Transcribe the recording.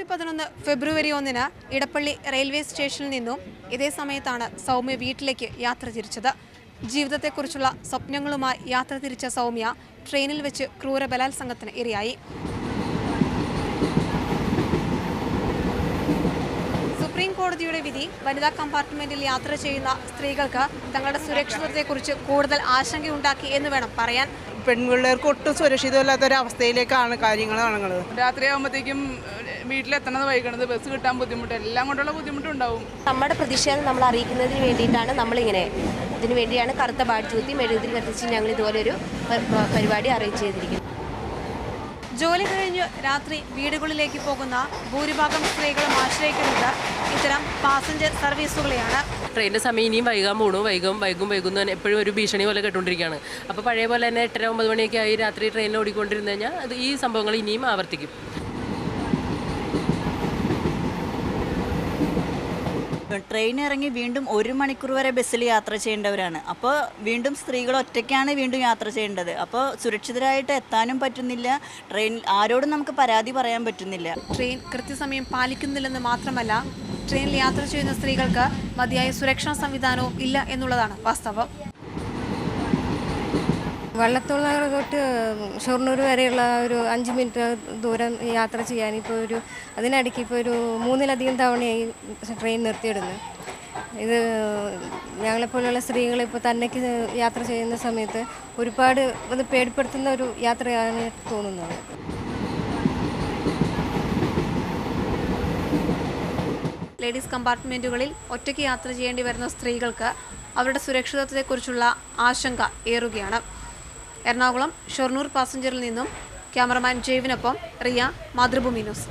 രണ്ടായിരത്തി പതിനൊന്ന് ഫെബ്രുവരി ഒന്നിന് ഇടപ്പള്ളി റെയിൽവേ സ്റ്റേഷനിൽ നിന്നും ഇതേ സമയത്താണ് സൗമ്യ വീട്ടിലേക്ക് യാത്ര തിരിച്ചത്. ജീവിതത്തെക്കുറിച്ചുള്ള സ്വപ്നങ്ങളുമായി യാത്ര തിരിച്ച സൗമ്യ ട്രെയിനിൽ വെച്ച് ക്രൂര ബലാത്സംഗത്തിന് ഇരയായി. സുപ്രീം കോടതിയുടെ വിധി വനിതാ കമ്പാർട്ട്മെന്റിൽ യാത്ര ചെയ്യുന്ന സ്ത്രീകൾക്ക് തങ്ങളുടെ സുരക്ഷിതത്തെക്കുറിച്ച് കൂടുതൽ ആശങ്കയുണ്ടാക്കി എന്ന് വേണം പറയാൻ. പെൺപിള്ളേർക്ക് ഒട്ടും സുരക്ഷിതമല്ലാത്ത ഒരു അവസ്ഥയിലേക്കാണ് കാര്യങ്ങൾ കാണുന്നത് രാത്രിയാകുമ്പോഴത്തേക്കും വീട്ടിലെത്തണത് വൈകണത് ബസ് കിട്ടാൻ ബുദ്ധിമുട്ട് എല്ലാം കൊണ്ടുള്ള ബുദ്ധിമുട്ടുണ്ടാവും. നമ്മുടെ പ്രതിഷേധം നമ്മൾ അറിയിക്കുന്നതിന് വേണ്ടിയിട്ടാണ് നമ്മളിങ്ങനെ ഇതിനു വേണ്ടിയാണ് കറുത്ത ബാഡ് ചൂത്തി മെഴുകുതിരി കത്തിച്ച് ഞങ്ങൾ ഇതുപോലൊരു പരിപാടി അറേഞ്ച് ചെയ്തിരിക്കുന്നു ജോലി കഴിഞ്ഞ് രാത്രി വീടുകളിലേക്ക് പോകുന്ന ഭൂരിഭാഗം സ്ത്രീകളും ആശ്രയിക്കുന്നത് ഇത്തരം പാസഞ്ചർ സർവീസുകളെയാണ് ട്രെയിനിന്റെ സമയം ഇനിയും വൈകാൻ പോണു. വൈകും വൈകും വൈകും എന്ന് തന്നെ എപ്പോഴും ഒരു ഭീഷണി പോലെ കേട്ടുകൊണ്ടിരിക്കുകയാണ് അപ്പോൾ പഴയ പോലെ തന്നെ എട്ടര ഒമ്പത് മണിയൊക്കെ ആയി രാത്രി ട്രെയിനിൽ ഓടിക്കൊണ്ടിരുന്നു കഴിഞ്ഞാൽ അത് ഈ സംഭവങ്ങൾ ഇനിയും ആവർത്തിക്കും. ട്രെയിൻ ഇറങ്ങി വീണ്ടും ഒരു മണിക്കൂർ വരെ ബസ്സിൽ യാത്ര ചെയ്യേണ്ടവരാണ്. അപ്പോൾ വീണ്ടും സ്ത്രീകൾ ഒറ്റയ്ക്കാണ് വീണ്ടും യാത്ര ചെയ്യേണ്ടത്. അപ്പോൾ സുരക്ഷിതരായിട്ട് എത്താനും പറ്റുന്നില്ല. ട്രെയിൻ ആരോടും നമുക്ക് പരാതി പറയാൻ പറ്റുന്നില്ല. ട്രെയിൻ കൃത്യസമയം പാലിക്കുന്നില്ലെന്ന് മാത്രമല്ല ട്രെയിനിൽ യാത്ര ചെയ്യുന്ന സ്ത്രീകൾക്ക് മതിയായ സുരക്ഷാ സംവിധാനവും ഇല്ല എന്നുള്ളതാണ് വാസ്തവം. വള്ളത്തോള തൊട്ട് ഷൊർണൂർ വരെയുള്ള ഒരു അഞ്ച് മിനിറ്റ് ദൂരം യാത്ര ചെയ്യാൻ ഇപ്പോൾ ഒരു അതിനിടയ്ക്ക് ഇപ്പോൾ ഒരു മൂന്നിലധികം തവണയായി ട്രെയിൻ നിർത്തിയിടുന്നു. ഇത് ഞങ്ങളെപ്പോലുള്ള സ്ത്രീകൾ ഇപ്പോൾ തന്നേക്ക് യാത്ര ചെയ്യുന്ന സമയത്ത് ഒരുപാട് അത് പേടിപ്പെടുത്തുന്ന ഒരു യാത്രയാണ് തോന്നുന്നത്. ലേഡീസ് കമ്പാർട്ട്മെന്റുകളിൽ ഒറ്റയ്ക്ക് യാത്ര ചെയ്യേണ്ടി വരുന്ന സ്ത്രീകൾക്ക് അവരുടെ സുരക്ഷിതത്വത്തെക്കുറിച്ചുള്ള ആശങ്ക ഏറുകയാണ്. എറണാകുളം ഷൊർണൂർ പാസഞ്ചറിൽ നിന്നും ക്യാമറമാൻ ജെയ്വിനൊപ്പം റിയ മാതൃഭൂമി ന്യൂസ്.